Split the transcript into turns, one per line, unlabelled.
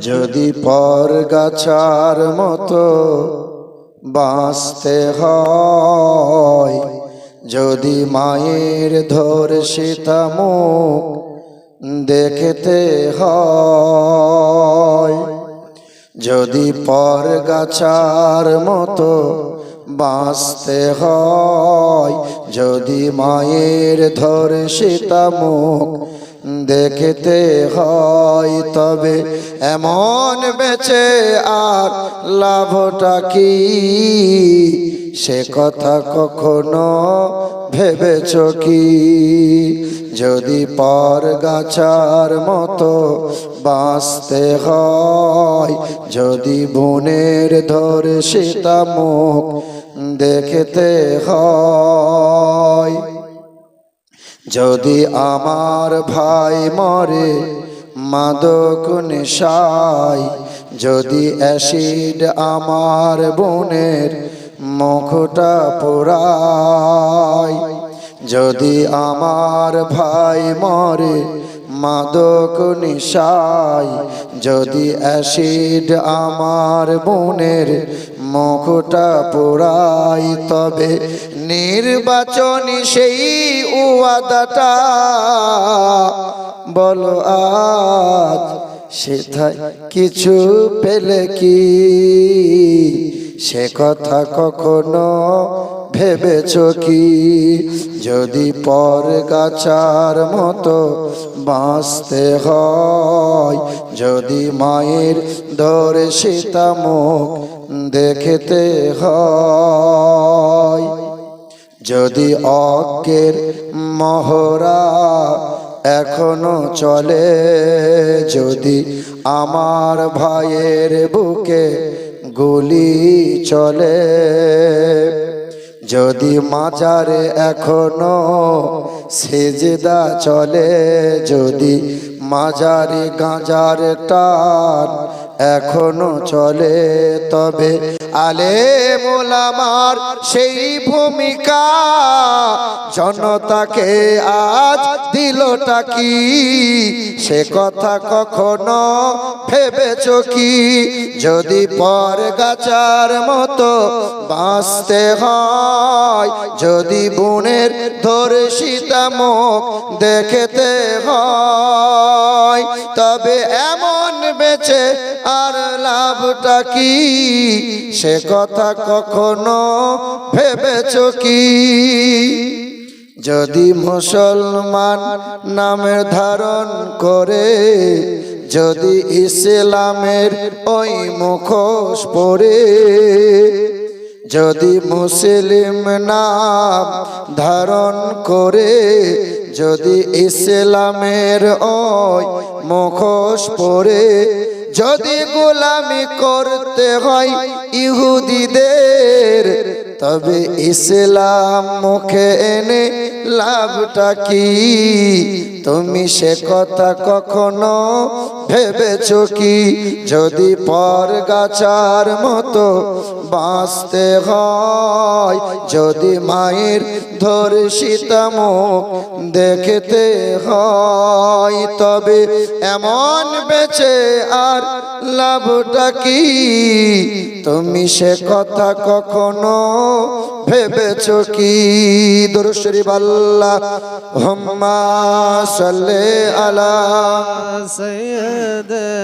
যদি পর গাছার মতো বাঁচতে হয়, যদি মায়ের ধর সীতামুখ দেখতে হয়, যদি পর গাছার মতো বাঁচতে হয়, যদি মায়ের ধর সীতামুখ দেখতে হয়, তবে এমন বেঁচে আর লাভটা কি? সে কথা কখনো ভেবেছ কি? যদি পর গাছার মতো বাঁচতে হয়, যদি বনের ধরে সীতামুখ দেখতে হয় যদি আমার ভাই মরে, মাদক নেশায়, যদি অ্যাসিড আমার বোনের মুখটা পোড়ায়, যদি আমার ভাই মরে, মাদক নিশায়, যদি অ্যাসিড আমার বোনের মুখটা পোড়াই, তবে নির্বাচনী সেই উয়াদাটা বলো আজ সেথায় কিছু পেলে কি? সে কথা কখনো ভেবেছ কি? যদি পর গাছার মতো বাঁচতে হয়, যদি মায়ের ধরে সীতামুখ দেখতে হয়, যদি অজ্ঞের মহড়া এখনও চলে, যদি আমার ভাইয়ের বুকে গুলি চলে যদি মাজারে এখনও সেজেদা চলে যদি মাজারে গাঁজার টান এখনও চলে। তবে আলে মোলামার সেই ভূমিকা জনতাকে আজ দিলটা কি? সে কথা কখনো ভেবেছ কি? যদি পর গাছার মতো বাঁচতে হয়, যদি বুনের ধরে সীতামুখ দেখতে হয়, তবে এমন বেঁচে আর লাভটা কি? সে কথা কখনো ভেবেছ কি? যদি মুসলমান নামের ধারণ করে, যদি ইসলামের ওই মুখোশ পরে, যদি মুসলিম নাম ধারণ করে, যদি ইসলামের ওই মুখোশ পরে যদি গোলামি করতে হয় ইহুদিদের তবে ইসলাম মুখে এনে লাভটা কি? তুমি সে কথা কখনো ভেবেছ কি? যদি পর গাছার মতো বাঁচতে হয়, যদি মায়ের ধরে সীতামুখ দেখতে হয়, তবে এমন বেঁচে আর লাভটা কি? তুমি সে কথা কখনো ভেবেছ কি? দরশরী বাল্লা হম্মা صل على
سيدنا